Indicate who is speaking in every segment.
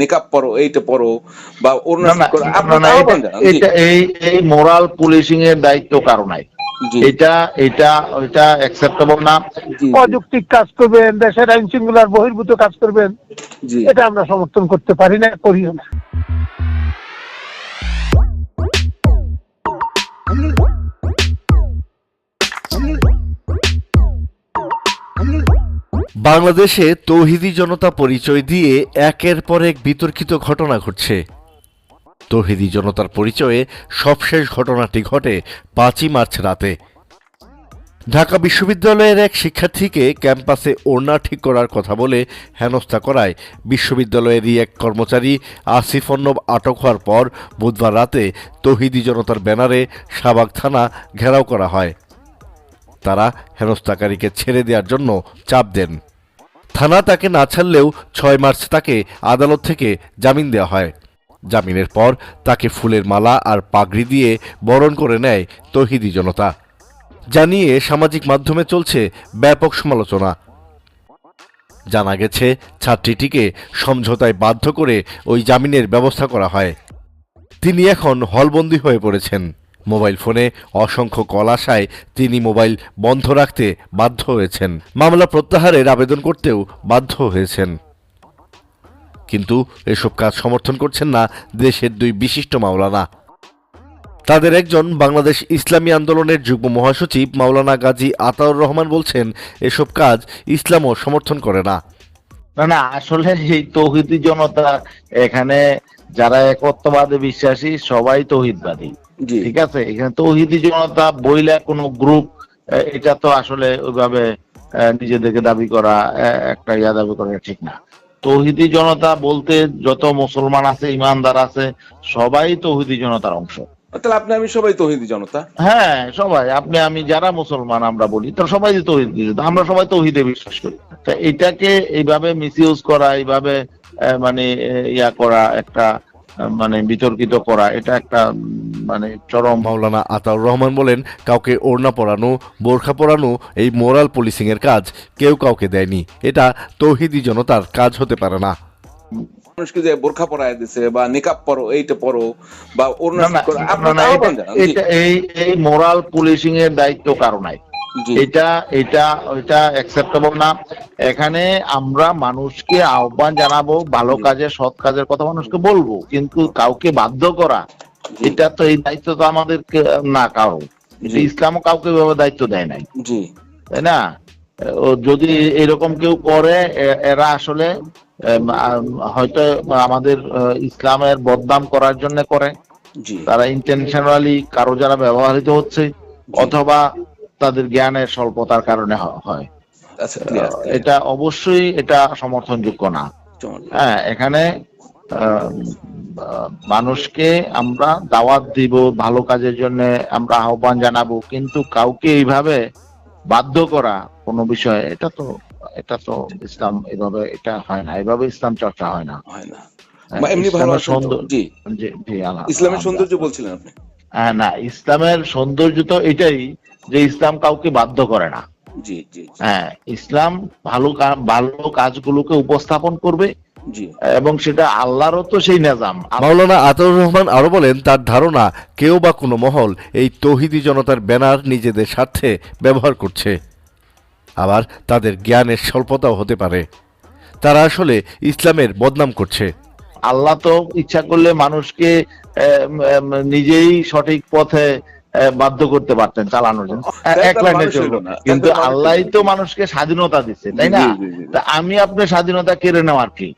Speaker 1: নিকাব পরো এইটা পরো বা
Speaker 2: এই মোরাল পুলিশিং এর দায়িত্ব কারও নাই। এটা এটা এটা অ্যাকসেপ্টেবল না।
Speaker 3: অযৌক্তিক কাজ করবেন দেশের আইন শৃঙ্খলার বহির্ভূত কাজ করবেন এটা আমরা সমর্থন করতে পারি না করিও না।
Speaker 4: বাংলাদেশে তৌহিদি জনতা পরিচয় দিয়ে একের পর এক বিতর্কিত ঘটনা ঘটছে। তৌহিদি জনতার পরিচয়ে সবশেষ ঘটনাটি ঘটে পাঁচই মার্চ রাতে। ঢাকা বিশ্ববিদ্যালয়ের এক শিক্ষার্থীকে ক্যাম্পাসে ওড়না ঠিক করার কথা বলে হেনস্থা করায় বিশ্ববিদ্যালয়েরই এক কর্মচারী আসিফ অর্ণব আটক হওয়ার পর বুধবার রাতে তৌহিদি জনতার ব্যানারে শাহবাগ থানা ঘেরাও করা হয়। তারা হেনস্থাকারীকে ছেড়ে দেওয়ার জন্য চাপ দেন। থানা তাকে না ছাড়লেও ছয় মার্চ তাকে আদালত থেকে জামিন দেওয়া হয়। জামিনের পর তাকে ফুলের মালা আর পাগড়ি দিয়ে বরণ করে নেয় তৌহিদি জনতা। জানিয়ে সামাজিক মাধ্যমে চলছে ব্যাপক সমালোচনা। জানা গেছে, ছাত্রীটিকে সমঝোতায় বাধ্য করে ওই জামিনের ব্যবস্থা করা হয়। তিনি এখন হলবন্দি হয়ে পড়েছেন। মোবাইল ফোনে অসংখ্য কল আসায় তিনি মোবাইল বন্ধ রাখতে বাধ্য হয়েছেন। মামলা প্রত্যাহারের আবেদন করতেও বাধ্য হয়েছেন। কিন্তু এসব কাজ সমর্থন করছেন না দেশের দুই বিশিষ্ট মাওলানা। তাদের একজন বাংলাদেশ ইসলামী আন্দোলনের যুগ্ম মহাসচিব মাওলানা গাজী আতাউর রহমান বলছেন, এসব কাজ ইসলামও সমর্থন করে না।
Speaker 2: না আসলে এই তৌহিদি জনতা এখানে যারা একত্ববাদে বিশ্বাসী সবাই তৌহিদবাদী। ঠিক আছে? এখানে তৌহিদি জনতা বইলা কোন গ্রুপ এটা তো আসলে ওইভাবে আহ, নিজেদেরকে দাবি করা একটা ইয়া দাবি করা ঠিক না। তৌহিদি জনতা বলতে যত মুসলমান আছে ইমানদার আছে সবাই তৌহিদি জনতার অংশ।
Speaker 1: তাহলে আপনি আমি সবাই তৌহিদি জনতা।
Speaker 2: হ্যাঁ সবাই। আপনি আমি যারা মুসলমান আমরা বলি তো সবাই যে তৌহিদ আমরা সবাই তৌহিদে বিশ্বাস করি। তা এটাকে এইভাবে মিসইউজ করা এইভাবে মানে ইয়া করা একটা মানে বিতর্কিত করা এটা একটা মানে চরম
Speaker 4: মাওলানা আতাউর রহমান বলেন কাউকে ওড়না পরানো বোরখা পরানো এই মোরাল পুলিশিং এর কাজ কেউ কাউকে দেয়নি। এটা তৌহিদি জনতার কাজ হতে পারে না।
Speaker 1: মানুষকে যে বোরখা পরায় দিছে বা নিকাব পরো এইটা পরো বা অন্য
Speaker 2: এই এই মোরাল পুলিশিং এর দায়িত্ব কারও নাই। এটা এটা এটা অ্যাকসেপ্টেবল না। এখানে আমরা মানুষকে আহ্বান জানাব ভালো কাজে সৎ কাজের কথা মানুষকে বলব কিন্তু কাউকে বাধ্য করা এটা তো এই দায়িত্ব তো আমাদের না
Speaker 1: কারও।
Speaker 2: ইসলামও কাউকে দায়িত্ব দেয় নাই।
Speaker 1: জি।
Speaker 2: তাই না? যদি এরকম কেউ করে এরা আসলে হয়তো আমাদের ইসলামের বদনাম করার জন্য করে। তারা ইন্টেনশনালি কারও যারা ব্যবহৃত হচ্ছে অথবা তাদের জ্ঞানের স্বল্পতার কারণে হয়।
Speaker 1: আচ্ছা
Speaker 2: এটা অবশ্যই এটা সমর্থনযোগ্য না। হ্যাঁ এখানে মানুষকে আমরা দাওয়াত দিব ভালো কাজের জন্য আমরা আহ্বান জানাব কিন্তু কাউকে এইভাবে বাধ্য করা কোনো বিষয়ে এটা তো এটা তো ইসলাম এভাবে এটা হয় না। এভাবে ইসলাম চর্চা হয় না।
Speaker 1: হয় না।
Speaker 2: হ্যাঁ,
Speaker 1: এমনি জি। ইসলামের সৌন্দর্য বলছিলেন আপনি।
Speaker 2: হ্যাঁ না ইসলামের সৌন্দর্য তো এটাই যে ইসলাম কাউকে বাধ্য করে না।
Speaker 1: জি জি জি,
Speaker 2: হ্যাঁ ইসলাম ভালো ভালো কাজগুলোকে উপস্থাপন করবে
Speaker 1: জি।
Speaker 2: এবং সেটা আল্লাহরও তো সেই নিজাম।
Speaker 4: মাওলানা আতাউর রহমান আরও বলেন তার ধারণা কেউ বা কোনো মহল এই তৌহিদি জনতার ব্যানার নিজেদের স্বার্থে ব্যবহার করছে। আবার তাদের জ্ঞানের স্বল্পতাও হতে পারে। তারা আসলে ইসলামের বদনাম করছে।
Speaker 2: আল্লাহ তো ইচ্ছা করলে মানুষকে নিজেই সঠিক পথে বাধ্য করতে পারতেন চালানোর জন্য। এক লাইনে চলবো। কিন্তু আল্লাহ তো মানুষকে স্বাধীনতা দিচ্ছে তাই না। তা আমি আপনার স্বাধীনতা কেড়ে নেওয়ার কি?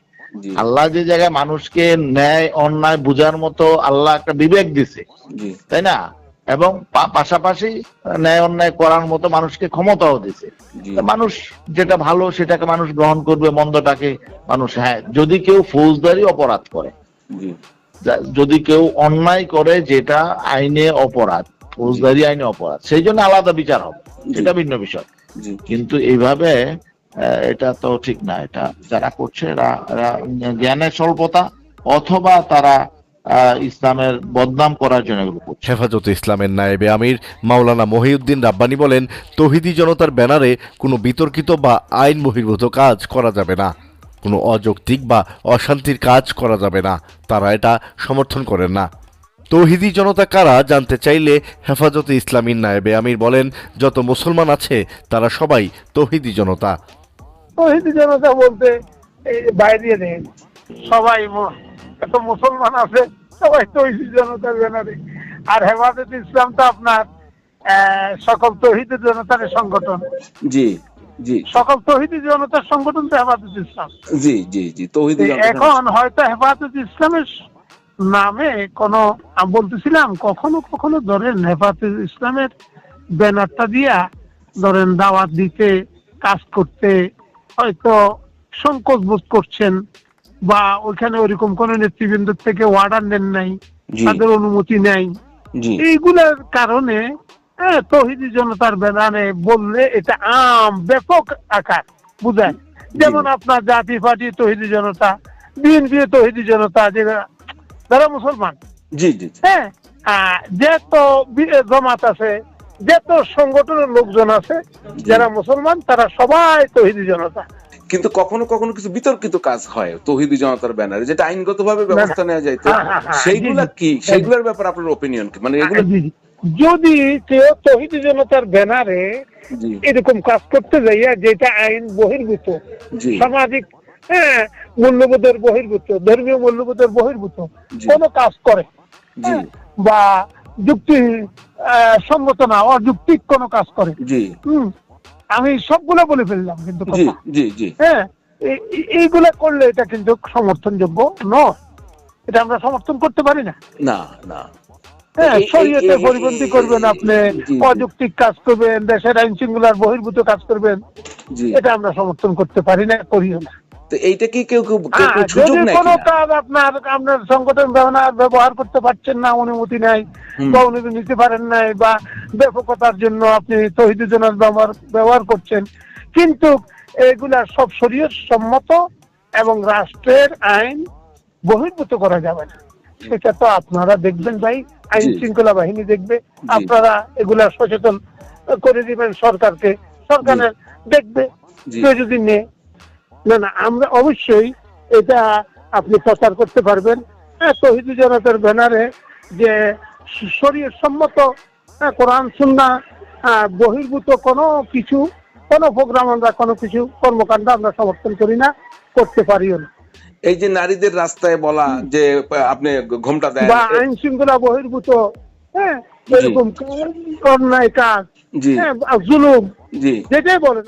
Speaker 2: আল্লাহ যে জায়গায় মানুষকে ন্যায় অন্যায় বুঝার মতো আল্লাহ একটা বিবেক দিছে তাই না? এবং পাশাপাশি ন্যায় অন্যায় করার মতো মানুষকে ক্ষমতাও দিছে। মানুষ যেটা ভালো সেটাকে মানুষ গ্রহণ করবে মন্দটাকে মানুষ হ্যাঁ যদি কেউ ফৌজদারি অপরাধ করে যদি কেউ অন্যায় করে যেটা আইনে অপরাধ ফৌজদারি আইনে অপরাধ। সেই জন্য আলাদা বিচার হবে। সেটা ভিন্ন বিষয়। কিন্তু এইভাবে আহ, এটা তো ঠিক না। এটা যারা করছে এরা জ্ঞানের স্বল্পতা অথবা তারা আহ, ইসলামের বদনাম করার জন্য এগুলো করছে।
Speaker 4: হেফাজতে ইসলামের নায়েবে আমির মাওলানা মহিউদ্দিন রাব্বানি বলেন তৌহিদি জনতার ব্যানারে কোনো বিতর্কিত বা আইন বহির্ভূত কাজ করা যাবে না। কোনো অযৌক্তিক বা অশান্তির কাজ করা যাবে না। তারা এটা সমর্থন করেন না। তৌহিদি জনতা কারা জানতে চাইলে হেফাজতে ইসলামীর নায়েবে আমির বলেন যত মুসলমান আছে তারা সবাই তৌহিদি জনতা।
Speaker 3: তহিদি জনতা বলতে এই বাইরে নেই সবাই এত মুসলমান আছে সবাই তহিদি জনতার ব্যানারে আর হেফাজত ইসলাম তো আপনার আহ, সকল তহিদি জনতার সংগঠন।
Speaker 1: জি জি।
Speaker 3: সকল তহিদি জনতার সংগঠন তো হেফাজত ইসলাম।
Speaker 1: জি জি জি তৌহিদি
Speaker 3: তো এখন হয়তো হেফাজত ইসলামের নামে কোন বলতেছিলাম কখনো কখনো ধরেন হেফাজত ইসলামের ব্যানারটা দিয়া ধরেন দাওয়াত দিতে কাজ করতে হয়তো সংকোচ বোধ করছেন বা ওইখানে ওইরকম কোন নেতৃবৃন্দ থেকে অর্ডার নেন নাই তাদের অনুমতি নেই। এইগুলোর কারণে তৌহিদি জনতার ব্যানারে বললে এটা আম ব্যাপক আকার বুঝায় যেমন আপনার জাতি পার্টি তহিদি জনতা বিএনপি তহিদি জনতা যেটা যারা মুসলমান।
Speaker 1: জি জি
Speaker 3: হ্যাঁ আহ, যে তো বি- জমাত আছে যে তো সংগঠনের লোকজন আছে যারা মুসলমান তারা সবাই তহিদি জনতা।
Speaker 1: কিন্তু কখনো কখনো কিছু বিতর্কিত কাজ হয় তৌহিদি জনতার ব্যানারে যেটা আইনগত ভাবে ব্যবস্থা নেওয়া যাইতো
Speaker 3: হ্যাঁ, হ্যাঁ, হ্যাঁ,
Speaker 1: সেইগুলা। কি? সেইগুলোর ব্যাপারে আপনার ওপিনিয়ন কি? মানে এগুলো
Speaker 3: যদি কেউ তহিদি জনতার ব্যানারে এরকম কাজ করতে যাইয়া যেটা আইন বহির্ভূত সামাজিক হ্যাঁ মূল্যবোধের বহির্ভূত ধর্মীয় মূল্যবোধের বহির্ভূত। কোন কাজ করে। হ্যাঁ, বা যুক্তি সম্মত না অযৌক্তিক কোন কাজ করে। আমি সবগুলো বলে ফেললাম কিন্তু হ্যাঁ এই- এই- এইগুলা করলে এটা কিন্তু সমর্থনযোগ্য নয়। এটা আমরা সমর্থন করতে পারি না।
Speaker 1: না না।
Speaker 3: হ্যাঁ
Speaker 1: এই- এই-
Speaker 3: শরীয়তে পরিপন্থী করবেন আপনি
Speaker 1: জি, জি।
Speaker 3: অযৌক্তিক কাজ করবেন দেশের আইন শৃঙ্খলার বহির্ভূত কাজ করবেন। এটা আমরা সমর্থন করতে পারি না করিও না।
Speaker 1: তো এইটা কি কেউ
Speaker 3: হ্যাঁ,
Speaker 1: সুযোগ
Speaker 3: যদি কোনো কাজ আপনার আপনার সংগঠন ব্যবহার ব্যবহার করতে পারছেন না অনুমতি নাই বা অনুমতি নিতে পারেন নাই বা ব্যাপকতার জন্য আপনি তহিদুজনের ব্যবহার ব্যবহার করছেন কিন্তু এগুলা সব শরীয়ত সম্মত এবং রাষ্ট্রের আইন বহির্ভূত করা যাবে না। সেটা তো আপনারা দেখবেন ভাই আইন শৃঙ্খলা বাহিনী দেখবে। আপনারা এগুলা সচেতন করে দিবেন সরকারকে। সরকারের দেখবে। কেউ যদি নেই না না আমরা অবশ্যই এটা আপনি প্রচার করতে পারবেন। হ্যাঁ তহিদু জনতার ব্যানারে যে শরীর সম্মত হ্যাঁ, কোরআন সুন্না বহির্ভূত কোনো কিছু কোনো প্রোগ্রাম আমরা কোনো কিছু কর্মকাণ্ড আমরা সমর্থন করি না করতে পারিও না।
Speaker 1: এই যে নারীদের রাস্তায় বলা যে আপনি ঘোমটা দেন।
Speaker 3: বা আইন শৃঙ্খলা বহির্ভূত হ্যাঁ এরকম অন্যায় কাজ হ্যাঁ জুলুম
Speaker 1: জি।
Speaker 3: যেটাই বলেন।